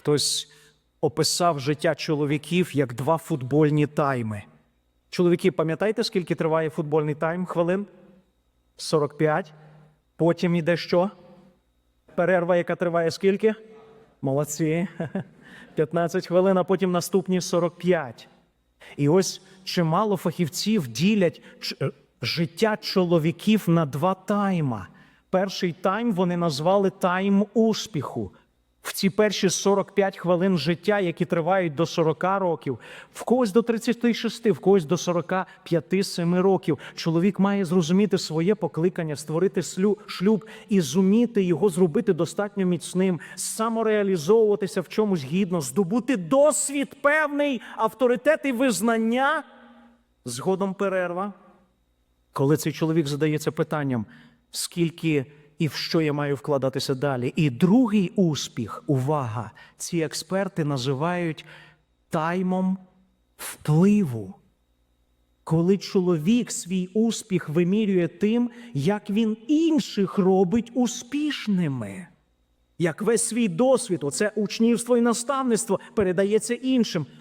Хтось описав життя чоловіків як два футбольні тайми. Чоловіки, пам'ятаєте, скільки триває футбольний тайм? Хвилин? 45. Потім іде що? Перерва, яка триває скільки? Молодці. 15 хвилин, а потім наступні 45. І ось чимало фахівців ділять е, життя чоловіків на два тайма. Перший тайм вони назвали тайм успіху. Ці перші 45 хвилин життя, які тривають до 40 років, в когось до 36, в когось до 45-7 років, чоловік має зрозуміти своє покликання, створити шлюб і зуміти його зробити достатньо міцним, самореалізовуватися в чомусь гідно, здобути досвід певний, авторитет і визнання. Згодом перерва, коли цей чоловік задається питанням, скільки і в що я маю вкладатися далі. І другий успіх, увага, ці експерти називають таймом впливу. Коли чоловік свій успіх вимірює тим, як він інших робить успішними. Як весь свій досвід, оце учнівство і наставництво передається іншим.